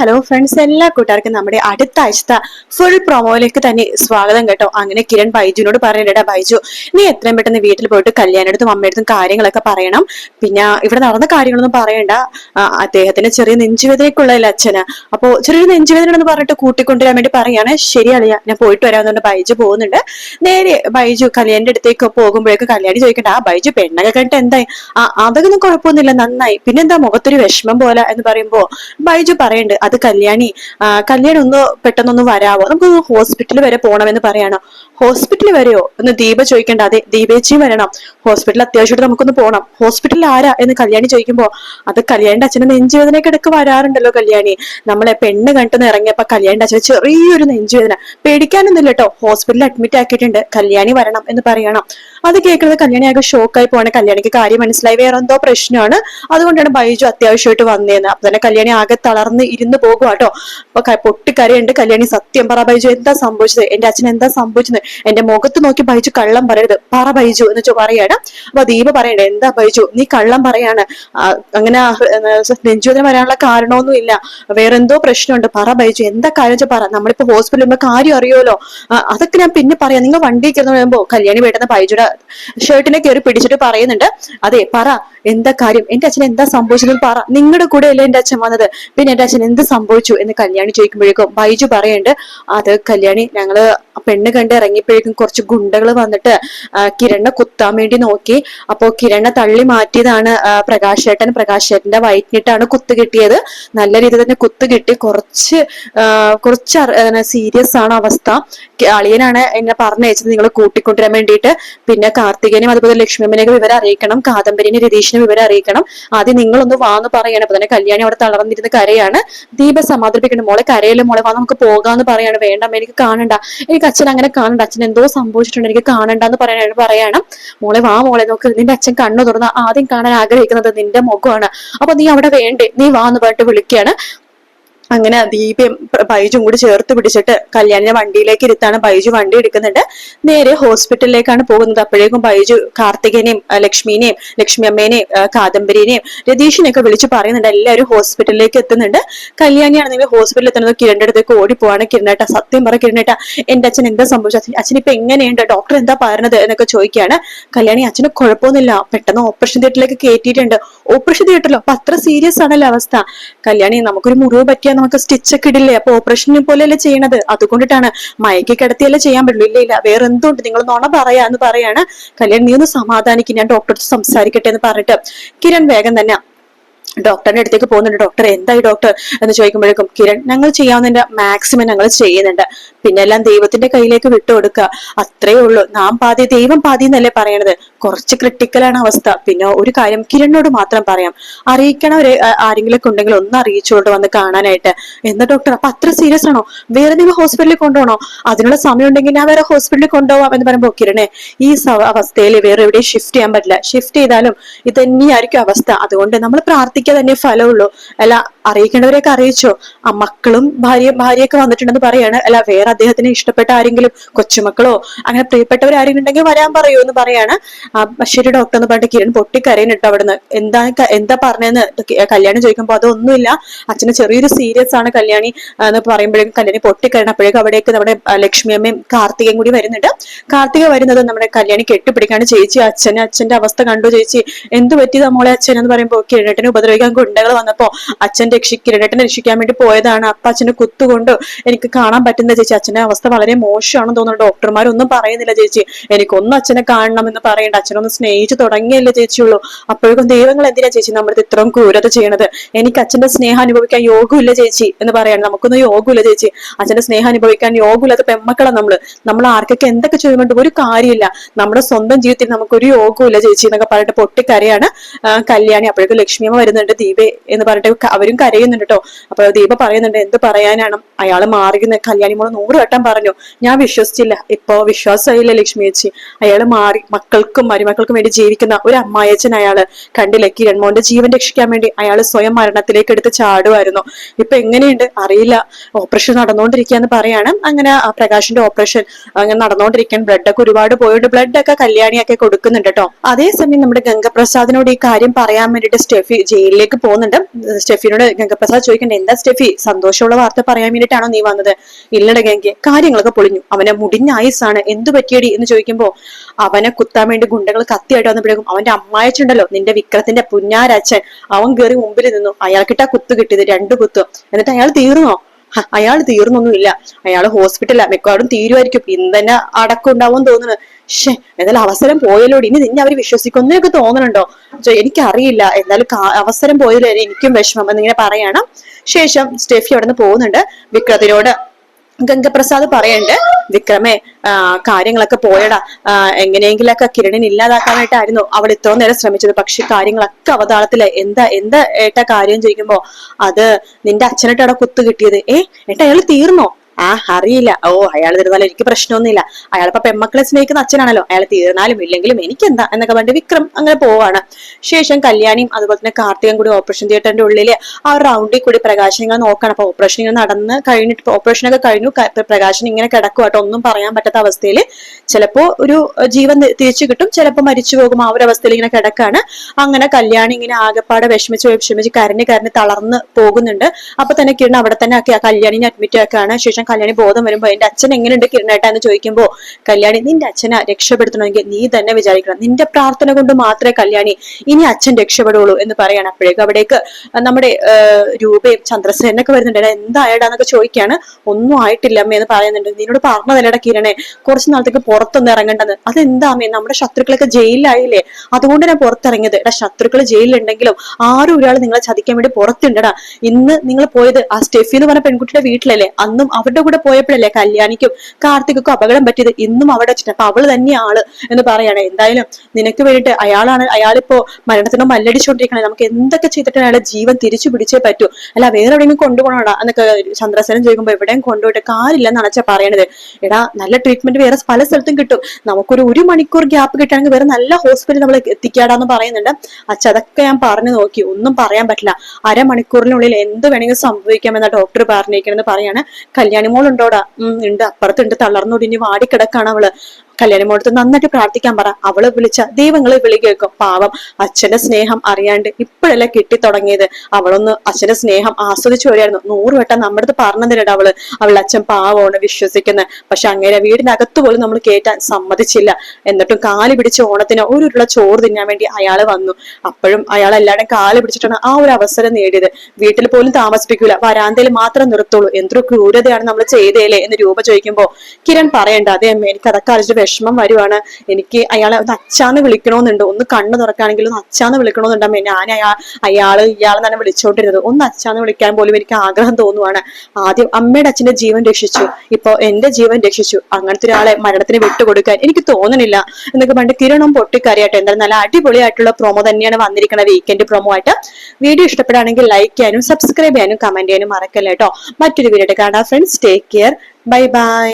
Hello friends എല്ലാ കൂട്ടുകാർക്കും നമ്മുടെ അടുത്ത ആഴ്ചത്തെ ഫുൾ പ്രൊമോയിലേക്ക് തന്നെ സ്വാഗതം കേട്ടോ. അങ്ങനെ കിരൺ ബൈജുവിനോട് പറയണ്ടടാ ബൈജു നീ എത്രയും പെട്ടെന്ന് വീട്ടിൽ പോയിട്ട് കല്യാണടുത്തും അമ്മയടുത്തും കാര്യങ്ങളൊക്കെ പറയണം. പിന്നെ ഇവിടെ നടന്ന കാര്യങ്ങളൊന്നും പറയണ്ട. അദ്ദേഹത്തിന് ചെറിയ നെഞ്ചുവേദനയ്ക്കുള്ളതല്ല അച്ഛന്. അപ്പോ ചെറിയൊരു നെഞ്ചുവേദന എന്ന് പറഞ്ഞിട്ട് കൂട്ടിക്കൊണ്ടുവരാൻ വേണ്ടി പറയാണ്. ശരിയറിയ ഞാൻ പോയിട്ട് വരാമെന്നുണ്ട്. ബൈജു പോകുന്നുണ്ട്. നേരെ ബൈജു കല്യാണിന്റെ അടുത്തേക്ക് പോകുമ്പോഴേക്ക് കല്യാണി ചോദിക്കണ്ട ആ ബൈജു പെണ്ണൊക്കെ കണ്ടിട്ട് എന്തായി? ആ അതൊക്കെ ഒന്നും കുഴപ്പമൊന്നുമില്ല നന്നായി. പിന്നെന്താ മുഖത്തൊരു വിഷമം പോലെ? എന്ന് പറയുമ്പോ ബൈജു പറയുന്നുണ്ട് അത് കല്യാണി കല്യാണി ഒന്ന് പെട്ടെന്നൊന്ന് വരാവോ? നമുക്ക് ഹോസ്പിറ്റലിൽ വരെ പോകണമെന്ന് പറയണം. ഹോസ്പിറ്റലിൽ വരെയോ? എന്ന് ദീപ ചോദിക്കണ്ട. അതെ ദീപേച്ചിയും വരണം. ഹോസ്പിറ്റലിൽ അത്യാവശ്യമായിട്ട് നമുക്കൊന്ന് പോകണം ഹോസ്പിറ്റലിൽ ആരാ എന്ന് കല്യാണി ചോദിക്കുമ്പോൾ അത് കല്യാണിന്റെ അച്ഛന് നെഞ്ചുവേദനയൊക്കെ ഇടയ്ക്ക് വരാറുണ്ടല്ലോ കല്യാണി. നമ്മളെ പെണ്ണ് കണ്ടെന്ന് ഇറങ്ങിയപ്പോ കല്യാണിന്റെ അച്ഛന് ചെറിയൊരു നെഞ്ചുവേദന. പേടിക്കാനൊന്നുമില്ല കേട്ടോ. ഹോസ്പിറ്റലിൽ അഡ്മിറ്റ് ആക്കിയിട്ടുണ്ട്. കല്യാണി വരണം എന്ന് പറയണം. അത് കേൾക്കുന്നത് കല്യാണി ആകെ ഷോക്കായി പോണ കല്യാണിക്ക് കാര്യം മനസ്സിലായി. വേറെ എന്തോ പ്രശ്നമാണ്. അതുകൊണ്ടാണ് ബൈജു അത്യാവശ്യമായിട്ട് വന്നേന്ന്. അപ്പൊ തന്നെ കല്യാണി ആകെ തളർന്ന് ഇരുന്ന് പോകും കേട്ടോ അപ്പൊ പൊട്ടിക്കരയുണ്ട് കല്യാണി. സത്യം പറ ബൈജു എന്താ സംഭവിച്ചത്? എന്റെ അച്ഛൻ എന്താ സംഭവിച്ചത്? എന്റെ മുഖത്ത് നോക്കി ബൈജു കള്ളം പറയരുത്. പറ ബൈജു എന്ന് വെച്ചാൽ പറയാണ്. അപ്പൊ ദീപ പറയണ്ട എന്താ ബൈജു? നീ കള്ളം പറയാണ്. അങ്ങനെ നെഞ്ചുവേദന വരാനുള്ള കാരണമൊന്നും ഇല്ല. വേറെന്തോ പ്രശ്നമുണ്ട്. പറ ബൈജു എന്താ കാര്യം വെച്ചാൽ പറ. നമ്മളിപ്പോ ഹോസ്പിറ്റലിൽ കാര്യം അറിയുമല്ലോ അതൊക്കെ ഞാൻ പിന്നെ പറയാം. നിങ്ങൾ വണ്ടി കയറുന്ന പറയുമ്പോ കല്യാണി വേണ്ടുന്ന ബൈജുടെ ഷർട്ടിനെ കയറി പിടിച്ചിട്ട് പറയുന്നുണ്ട് അതെ പറ എന്താ കാര്യം? എന്റെ അച്ഛൻ എന്താ സംഭവിച്ചതെന്ന് പറ നിങ്ങളുടെ കൂടെ അല്ലേ എന്റെ അച്ഛൻ വന്നത്? പിന്നെ എന്റെ അച്ഛൻ എന്ത് സംഭവിച്ചു? എന്ന് കല്യാണി ചോദിക്കുമ്പോഴേക്കും ബൈജു പറയുന്നുണ്ട് അത് കല്യാണി ഞങ്ങൾ പെണ്ണ് കണ്ട് ഇറങ്ങിയപ്പോഴേക്കും കുറച്ച് ഗുണ്ടകൾ വന്നിട്ട് കിരണ കുത്താൻ വേണ്ടി നോക്കി. അപ്പോ കിരണ തള്ളി മാറ്റിയതാണ് പ്രകാശ് ചേട്ടൻ പ്രകാശ് ചേട്ടന്റെ വയറ്റിനിട്ടാണ് കുത്ത് കിട്ടിയത്. നല്ല രീതിയിൽ തന്നെ കുത്ത് കിട്ടി. കുറച്ച് കുറച്ച് സീരിയസ് ആണ് അവസ്ഥ. അളിയനാണ് എന്നെ പറഞ്ഞയച്ചത്. നിങ്ങൾ കൂട്ടിക്കൊണ്ടുവരാൻ വേണ്ടിയിട്ട്. പിന്നെ കാർത്തികനും അതുപോലെ ലക്ഷ്മിയമ്മനെയൊക്കെ വിവരം അറിയിക്കണം കാദംബരിനെ രതീഷിനെ വിവരം അറിയിക്കണം. ആദ്യം നിങ്ങളൊന്ന് വാന്ന് പറയണം. അപ്പൊ തന്നെ കല്യാണി അവിടെ തളർന്നിരുന്ന കരയാണ്. ദീപ സമാധാനിപ്പിക്കണം മോളെ കരയിലെ മോളെ? വാ നമുക്ക് പോകാന്ന് പറയാണ്. വേണ്ട എനിക്ക് കാണണ്ട. എനിക്ക് അച്ഛൻ അങ്ങനെ കാണണ്ട. അച്ഛൻ എന്തോ സംഭവിച്ചിട്ടുണ്ട്. എനിക്ക് കാണണ്ട എന്ന് പറയാനാണ് പറയണം. മോളെ വാ മോളെ നോക്ക്. നിന്റെ അച്ഛൻ കണ്ണു തുറന്ന് ആദ്യം കാണാൻ ആഗ്രഹിക്കുന്നത് നിന്റെ മുഖമാണ്. അപ്പൊ നീ അവിടെ വേണ്ടേ? നീ വാന്ന് പറഞ്ഞിട്ട് വിളിക്കുകയാണ്. അങ്ങനെ ദീപയും ബൈജും കൂടി ചേർത്ത് പിടിച്ചിട്ട് കല്യാണിനെ വണ്ടിയിലേക്ക് ഇരുത്താണ് ബൈജു വണ്ടി എടുക്കുന്നുണ്ട്. നേരെ ഹോസ്പിറ്റലിലേക്കാണ് പോകുന്നത്. അപ്പോഴേക്കും ബൈജു കാർത്തികനെയും ലക്ഷ്മിനെയും ലക്ഷ്മി അമ്മേനെയും കാദംബരിനെയും രതീഷിനെയൊക്കെ വിളിച്ച് പറയുന്നുണ്ട്. എല്ലാവരും ഹോസ്പിറ്റലിലേക്ക് എത്തുന്നുണ്ട്. കല്യാണിയാണെങ്കിൽ ഹോസ്പിറ്റലിൽ എത്തുന്നത് കിരണിന്റെ അടുത്തേക്ക് ഓടിപ്പോവാണ് കിരണേട്ട. സത്യം പറ കിരണേട്ട എന്റെ അച്ഛൻ എന്താ സംഭവിച്ചത്? അച്ഛൻ ഇപ്പൊ എങ്ങനെയുണ്ട്? ഡോക്ടർ എന്താ പറയുന്നത് എന്നൊക്കെ ചോദിക്കുകയാണ്. കല്യാണി അച്ഛന് കുഴപ്പമൊന്നുമില്ല. പെട്ടെന്ന് ഓപ്പറേഷൻ തിയേറ്ററിലേക്ക് കയറ്റിയിട്ടുണ്ട്. ഓപ്പറേഷൻ തിയേറ്ററിലോ? അപ്പൊ അത്ര സീരിയസ് ആണല്ലോ അവസ്ഥ. കല്യാണി നമുക്കൊരു മുറിവ് പറ്റിയാൽ നമുക്ക് സ്റ്റിച്ച് ഒക്കെ ഇടില്ലേ? അപ്പൊ ഓപ്പറേഷനെ പോലെയല്ലേ ചെയ്യണത്? അതുകൊണ്ടിട്ടാണ് മയക്കി കിടത്തിയല്ലേ ചെയ്യാൻ പറ്റുള്ളൂ. ഇല്ല ഇല്ല. വേറെ എന്തുണ്ട്? നിങ്ങൾ നുണ പറയാ എന്ന് പറയാണ്. കല്യാൺ നീ ഒന്ന് സമാധാനിക്കും. ഞാൻ ഡോക്ടർ സംസാരിക്കട്ടെ എന്ന് പറഞ്ഞിട്ട് കിരൺ വേഗം തന്നെ ഡോക്ടറിന്റെ അടുത്തേക്ക് പോകുന്നുണ്ട്. ഡോക്ടർ എന്തായി ഡോക്ടർ? എന്ന് ചോദിക്കുമ്പോഴേക്കും കിരൺ ഞങ്ങൾ ചെയ്യാവുന്നതിന്റെ മാക്സിമം ഞങ്ങൾ ചെയ്യുന്നുണ്ട്. പിന്നെ എല്ലാം ദൈവത്തിന്റെ കയ്യിലേക്ക് വിട്ടുകൊടുക്കുക. അത്രേ ഉള്ളൂ. നാം പാതി ദൈവം പാതി എന്നല്ലേ പറയണത്? കുറച്ച് ക്രിട്ടിക്കലാണ് അവസ്ഥ. പിന്നെ ഒരു കാര്യം കിരണിനോട് മാത്രം പറയാം. അറിയിക്കണവരെ ആരെങ്കിലും ഉണ്ടെങ്കിൽ ഒന്ന് അറിയിച്ചുകൊണ്ട് വന്ന് കാണാനായിട്ട്. എന്താ ഡോക്ടർ അപ്പൊ അത്ര സീരിയസ് ആണോ? വേറെ നിങ്ങൾ ഹോസ്പിറ്റലിൽ കൊണ്ടുപോകണോ? അതിനുള്ള സമയം ഉണ്ടെങ്കിൽ ഞാൻ വേറെ ഹോസ്പിറ്റലിൽ കൊണ്ടുപോവാം എന്ന് പറയുമ്പോൾ കിരണേ ഈ അവസ്ഥയിൽ വേറെ എവിടെയും ഷിഫ്റ്റ് ചെയ്യാൻ പറ്റില്ല. ഷിഫ്റ്റ് ചെയ്താലും ഇത് തന്നെയായിരിക്കും അവസ്ഥ. അതുകൊണ്ട് നമ്മൾ പ്രാർത്ഥിക്കുക തന്നെ ഫലമുള്ളൂ. അല്ല അറിയിക്കേണ്ടവരെയൊക്കെ അറിയിച്ചോ? ആ മക്കളും ഭാര്യ ഭാര്യയൊക്കെ വന്നിട്ടുണ്ടെന്ന് പറയാണ്. അല്ല വേറെ അദ്ദേഹത്തിന് ഇഷ്ടപ്പെട്ട ആരെങ്കിലും കൊച്ചുമക്കളോ അങ്ങനെ പ്രിയപ്പെട്ടവർ ആരെങ്കിലും ഉണ്ടെങ്കിൽ വരാൻ പറയൂ എന്ന് പറയാണ്. ശരി ഡോക്ടർ എന്ന് പറഞ്ഞിട്ട് കിരൺ പൊട്ടിക്കരയുന്നുണ്ട് അവിടുന്ന്. എന്താ എന്താ പറഞ്ഞതെന്ന് കല്യാണം ചോദിക്കുമ്പോൾ അതൊന്നുമില്ല. അച്ഛന് ചെറിയൊരു സീരിയസ് ആണ് കല്യാണി എന്ന് പറയുമ്പോഴേക്കും കല്യാണി പൊട്ടിക്കരണം അപ്പോഴേക്കും അവിടേക്ക് നമ്മുടെ ലക്ഷ്മി അമ്മയും കാർത്തികയും കൂടി വരുന്നുണ്ട്. കാർത്തിക വരുന്നത് നമ്മുടെ കല്യാണി കെട്ടിപ്പിടിക്കാണ്. ചേച്ചി അച്ഛനെ അച്ഛന്റെ അവസ്ഥ കണ്ടു ചേച്ചി. എന്ത് പറ്റി മോളെ അച്ഛൻ എന്ന് പറയുമ്പോൾ കിരണേട്ടനെ ഉപദ്രവിക്കാൻ ഗുണ്ടകൾ വന്നപ്പോ അച്ഛൻ രക്ഷി കിരണേട്ടനെ രക്ഷിക്കാൻ വേണ്ടി പോയതാണ്. അപ്പൊ അച്ഛനെ കുത്തുകൊണ്ട് എനിക്ക് കാണാൻ പറ്റുന്ന ചേച്ചി. അച്ഛന്റെ അവസ്ഥ വളരെ മോശമാണെന്ന് തോന്നുന്നു ഡോക്ടർമാരൊന്നും പറയുന്നില്ല ചേച്ചി. എനിക്കൊന്നും അച്ഛനെ കാണണം എന്ന് പറയേണ്ട. അച്ഛനൊന്ന് സ്നേഹിച്ചു തുടങ്ങിയല്ലേ ചേച്ചിയുള്ളൂ. അപ്പോഴേക്കും ദൈവങ്ങൾ എന്തിനാ ചേച്ചി നമ്മുടെ ഇത്രയും ക്രൂരത ചെയ്യണത്? എനിക്ക് അച്ഛന്റെ സ്നേഹം അനുഭവിക്കാൻ യോഗമില്ല ചേച്ചി എന്ന് പറയാണ്. നമുക്കൊന്നും യോഗമില്ല ചേച്ചി. അച്ഛന്റെ സ്നേഹം അനുഭവിക്കാൻ യോഗമില്ലാത്ത പെമ്മക്കളാ നമ്മൾ. നമ്മൾ ആർക്കൊക്കെ എന്തൊക്കെ ചെയ്യുന്നുണ്ട് ഒരു കാര്യമില്ല. നമ്മുടെ സ്വന്തം ജീവിതത്തിൽ നമുക്കൊരു യോഗമില്ല ചേച്ചി എന്നൊക്കെ പറഞ്ഞിട്ട് പൊട്ടിക്കരയാണ്. കല്യാണി. അപ്പോഴേക്കും ലക്ഷ്മിയമ്മ വരുന്നുണ്ട് ദീപേ എന്ന് പറഞ്ഞിട്ട് അവരും കരയുന്നുണ്ട് കേട്ടോ. അപ്പൊ ദീപ പറയുന്നുണ്ട് എന്ത് പറയാനാണ്? അയാൾ മാറി കല്യാണി മോൾ നൂറ് വട്ടം പറഞ്ഞു. ഞാൻ വിശ്വസിച്ചില്ല. ഇപ്പൊ വിശ്വാസമായില്ല ലക്ഷ്മി ചേച്ചി? അയാൾ മാറി മക്കൾക്കും മരുമക്കൾക്കും വേണ്ടി ജീവിക്കുന്ന ഒരു അമ്മായച്ചൻ അയാൾ കണ്ടില്ലേ? കിരൺ മോന്റെ ജീവൻ രക്ഷിക്കാൻ വേണ്ടി അയാൾ സ്വയം മരണത്തിലേക്ക് എടുത്ത് ചാടുമായിരുന്നു ഇപ്പൊ എങ്ങനെയുണ്ട്? അറിയില്ല. ഓപ്പറേഷൻ നടന്നുകൊണ്ടിരിക്കുകയെന്ന് പറയാണ്. അങ്ങനെ ആ പ്രകാശിന്റെ ഓപ്പറേഷൻ അങ്ങനെ നടന്നുകൊണ്ടിരിക്കാൻ ബ്ലഡ് ഒക്കെ ഒരുപാട് പോയിട്ട് ബ്ലഡ് ഒക്കെ കല്യാണിയൊക്കെ കൊടുക്കുന്നുണ്ട് കേട്ടോ. അതേസമയം നമ്മുടെ ഗംഗപ്രസാദിനോട് ഈ കാര്യം പറയാൻ വേണ്ടിട്ട് സ്റ്റെഫി ജയിലിലേക്ക് പോകുന്നുണ്ട്. സ്റ്റെഫിനോട് ഗംഗപ്രസാദ് ചോദിക്കേണ്ട എന്താ സ്റ്റെഫി? സന്തോഷമുള്ള വാർത്ത പറയാൻ വേണ്ടിയിട്ടാണോ നീ വന്നത്? ഇല്ലട ഗംഗെ കാര്യങ്ങളൊക്കെ പൊളിഞ്ഞു. അവനെ മുടിഞ്ഞ ആയുസാണ് എന്തു പറ്റിയടി എന്ന് ചോദിക്കുമ്പോ അവനെ കുത്താൻ വേണ്ടി ഗുണ്ടകൾ കത്തിയായിട്ട് വന്നപ്പോഴേക്കും അവന്റെ അമ്മായച്ചുണ്ടല്ലോ നിന്റെ വിക്രത്തിന്റെ പുന്നാരച്ഛൻ. അവൻ കയറി മുമ്പിൽ നിന്നു. അയാൾക്കിട്ടാ കുത്തു കിട്ടിയത് രണ്ടു കുത്തു. എന്നിട്ട് അയാൾ തീർന്നോ? അയാൾ തീർന്നൊന്നുമില്ല. അയാൾ ഹോസ്പിറ്റലാ മിക്കവാറും തീരുമായിരിക്കും ഇന്ന് അടക്കം ഉണ്ടാവും തോന്നുന്നു. ഷേ എന്നാലും അവസരം പോയല്ലോ ഇനി നിന്നെ അവർ വിശ്വസിക്കുന്നൊക്കെ തോന്നുന്നുണ്ടോ എനിക്കറിയില്ല. എന്നാലും അവസരം പോയതിൽ എനിക്കും വിഷമം എന്നിങ്ങനെ പറയണം. ശേഷം സ്റ്റെഫി അവിടെ നിന്ന് പോകുന്നുണ്ട്. വിക്രത്തിനോട് ഗംഗപ്രസാദ് പറയണ്ട് വിക്രമേ കാര്യങ്ങളൊക്കെ പോയടാ. എങ്ങനെയെങ്കിലൊക്കെ കിരണിനെ ഇല്ലാതാക്കാനായിട്ടായിരുന്നു അവൾ ഇത്രയും നേരം ശ്രമിച്ചത്. പക്ഷെ കാര്യങ്ങളൊക്കെ അവതാളത്തിൽ എന്താ എന്താ ഏട്ടാ കാര്യം ചോദിക്കുമ്പോ അത് നിന്റെ അച്ഛനായിട്ട് അവിടെ കുത്തു കിട്ടിയത്? ഏ ഏട്ടാ അയാൾ തീർന്നോ? ആ അറിയില്ല. ഓ അയാൾ തീർന്നാലും എനിക്ക് പ്രശ്നമൊന്നുമില്ല. അയാളിപ്പോ പെമ്മക്കളെ സ്നേഹിക്കുന്ന അച്ഛനാണല്ലോ. അയാൾ തീർന്നാലും ഇല്ലെങ്കിലും എനിക്കെന്താ എന്നൊക്കെ പറഞ്ഞിട്ട് വിക്രം അങ്ങനെ പോവാണ്. ശേഷം കല്യാണിയും അതുപോലെ തന്നെ കാർത്തികം കൂടി ഓപ്പറേഷൻ തിയേറ്ററിന്റെ ഉള്ളിൽ ആ റൗണ്ടിൽ കൂടി പ്രകാശൻ നോക്കണം. അപ്പൊ ഓപ്പറേഷൻ ഇങ്ങനെ നടന്ന് കഴിഞ്ഞിട്ട് ഓപ്പറേഷൻ ഒക്കെ കഴിഞ്ഞു. പ്രകാശൻ ഇങ്ങനെ കിടക്കുവാട്ടോ ഒന്നും പറയാൻ പറ്റാത്ത അവസ്ഥയിൽ ചിലപ്പോ ഒരു ജീവൻ തിരിച്ചു കിട്ടും. ചിലപ്പോ മരിച്ചു പോകും. ആ ഒരു അവസ്ഥയിൽ ഇങ്ങനെ കിടക്കാണ്. അങ്ങനെ കല്യാണി ഇങ്ങനെ ആകെപ്പാടെ വിഷമിച്ച് വിഷമിച്ച് കരഞ്ഞ് കരഞ്ഞ് തളർന്ന് പോകുന്നുണ്ട്. അപ്പൊ തന്നെ കിരണ അവിടെ തന്നെ ആ കല്യാണിനെ അഡ്മിറ്റ് ആക്കാണ്. ശേഷം കല്യാണി ബോധം വരുമ്പോ എന്റെ അച്ഛൻ എങ്ങനെയുണ്ട് കിരണേട്ട? എന്ന് ചോദിക്കുമ്പോ കല്യാണി നിന്റെ അച്ഛനെ രക്ഷപ്പെടുത്തണമെങ്കിൽ നീ തന്നെ വിചാരിക്കണം. നിന്റെ പ്രാർത്ഥന കൊണ്ട് മാത്രമേ കല്യാണി ഇനി അച്ഛൻ രക്ഷപ്പെടുള്ളൂ എന്ന് പറയാണ്. അപ്പോഴേക്കും അവിടേക്ക് നമ്മുടെ രൂപയും ചന്ദ്രസേനൊക്കെ വരുന്നുണ്ട്. എന്തായടാന്നൊക്കെ ചോദിക്കാണ്. ഒന്നും ആയിട്ടില്ല അമ്മ എന്ന് പറയുന്നുണ്ട്. നിന്നോട് പറഞ്ഞതല്ലേടാ കിരണേ കുറച്ച് നാളത്തേക്ക് പുറത്തൊന്നും ഇറങ്ങേണ്ടത് അതെന്താ നമ്മുടെ ശത്രുക്കളൊക്കെ ജയിലിലായില്ലേ? അതുകൊണ്ട് ഞാൻ പുറത്തിറങ്ങിയത്. എടാ ശത്രുക്കൾ ജയിലിലുണ്ടെങ്കിലും ആരും ഒരാൾ നിങ്ങളെ ചതിക്കാൻ വേണ്ടി പുറത്തുണ്ടടാ. ഇന്ന് നിങ്ങൾ പോയത് ആ സ്റ്റെഫി എന്ന് പറഞ്ഞ പെൺകുട്ടിയുടെ വീട്ടിലല്ലേ? അന്നും അവരുടെ കൂടെ പോയപ്പോഴല്ലേ കല്യാണിക്കും കാർത്തിക്കും അപകടം പറ്റിയത്? ഇന്നും അവിടെ വെച്ചിട്ട്. അപ്പൊ അവൾ തന്നെ ആൾ എന്ന് പറയണേ. എന്തായാലും നിനക്ക് വേണ്ടിയിട്ട് അയാളാണ് അയാളിപ്പോ മരണത്തിന് മല്ലടിച്ചുകൊണ്ടിരിക്കണേ നമുക്ക് എന്തൊക്കെ ചെയ്തിട്ട് അയാളെ ജീവൻ തിരിച്ചു പിടിച്ചേ പറ്റൂ. അല്ല വേറെ എവിടെയെങ്കിലും കൊണ്ടുപോകണോടാ? എന്നൊക്കെ ചന്ദ്രസേനൻ ചോദിക്കുമ്പോ എവിടെയും കൊണ്ടുപോയിട്ട് കാര്യമില്ലെന്നാണ് അച്ഛൻ പറയണത്. എടാ നല്ല ട്രീറ്റ്മെന്റ് വേറെ പല സ്ഥലത്തും കിട്ടും. നമുക്കൊരു ഒരു മണിക്കൂർ ഗ്യാപ്പ് കിട്ടുകയാണെങ്കിൽ വേറെ നല്ല ഹോസ്പിറ്റലിൽ നമ്മൾ എത്തിക്കാടാന്ന് പറയുന്നുണ്ട്. അച്ഛ അതൊക്കെ ഞാൻ പറഞ്ഞു നോക്കി. ഒന്നും പറയാൻ പറ്റില്ല. അരമണിക്കൂറിനുള്ളിൽ എന്ത് വേണമെങ്കിലും സംഭവിക്കാമെന്ന ഡോക്ടർ പറഞ്ഞിരിക്കണെന്ന് പറയാണ് കല്യാണി മോൾ ഉണ്ടോടാ ഉം ഉണ്ട്. അപ്പുറത്തുണ്ട്. തളർന്നൊടിഞ്ഞ് വാടിക്കിടക്കാണ് അവൾ. കല്യാണി മോളത്ത് നന്നായിട്ട് പ്രാർത്ഥിക്കാൻ പറ. അവളെ വിളിച്ച ദൈവങ്ങളെ വിളി കേൾക്കും. പാവം അച്ഛന്റെ സ്നേഹം അറിയാണ്ട് ഇപ്പോഴല്ല കിട്ടി തുടങ്ങിയത് അവളൊന്ന് അച്ഛന്റെ സ്നേഹം ആസ്വദിച്ചു വരികയായിരുന്നു. നൂറ് വട്ടം നമ്മുടെ അടുത്ത് പറഞ്ഞതിനിട അവൾ? അവളുടെ അച്ഛൻ പാവമാണ് വിശ്വസിക്കുന്നത് പക്ഷെ അങ്ങനെ വീടിനകത്ത് പോലും നമ്മൾ കേറ്റാൻ സമ്മതിച്ചില്ല. എന്നിട്ടും കാൽ പിടിച്ച ഓണത്തിന് ഒരു ചോറ് തിന്നാൻ വേണ്ടി അയാൾ വന്നു. അപ്പോഴും അയാൾ എല്ലാവരും കാൽ പിടിച്ചിട്ടാണ് ആ ഒരു അവസരം നേടിയത്. വീട്ടിൽ പോലും താമസിപ്പിക്കൂല. വരാന്തയിൽ മാത്രം നിർത്തുള്ളൂ. എന്തൊരു ക്രൂരതയാണ് നമ്മൾ ചെയ്തേലേ എന്ന് രൂപ ചോദിക്കുമ്പോ കിരൺ പറയണ്ട അതേ അമ്മ എനിക്ക് അതൊക്കെ വിഷമം വരുവാണ്. എനിക്ക് അയാളെ ഒന്ന് അച്ഛാന്ന് വിളിക്കണമെന്നുണ്ട് ഒന്ന് കണ്ണ് തുറക്കാണെങ്കിൽ ഒന്ന് അച്ഛാന്ന് വിളിക്കണമെന്നുണ്ട് അമ്മ. ഞാൻ അയാൾ അയാൾ ഇയാളെ തന്നെ വിളിച്ചോണ്ടിരുന്നത്. ഒന്ന് അച്ഛാന്ന് വിളിക്കാൻ പോലും എനിക്ക് ആഗ്രഹം തോന്നുവാണ്. ആദ്യം അമ്മയുടെ അച്ഛന്റെ ജീവൻ രക്ഷിച്ചു. ഇപ്പൊ എന്റെ ജീവൻ രക്ഷിച്ചു. അങ്ങനത്തെ ഒരാളെ മരണത്തിന് വിട്ടുകൊടുക്കാൻ എനിക്ക് തോന്നുന്നില്ല എന്നൊക്കെ പണ്ട് കിരണം പൊട്ടിക്കറിയാട്ടെ എന്തായാലും നല്ല അടിപൊളിയായിട്ടുള്ള പ്രൊമോ തന്നെയാണ് വന്നിരിക്കുന്നത് വീക്കെൻഡ് പ്രൊമോ ആയിട്ട്. വീഡിയോ ഇഷ്ടപ്പെടുകയാണെങ്കിൽ ലൈക്ക് ചെയ്യാനും സബ്സ്ക്രൈബ് ചെയ്യാനും കമന്റ് ചെയ്യാനും മറക്കല്ല കേട്ടോ. മറ്റൊരു വീഡിയോ കാണാം. Friends take care bye bye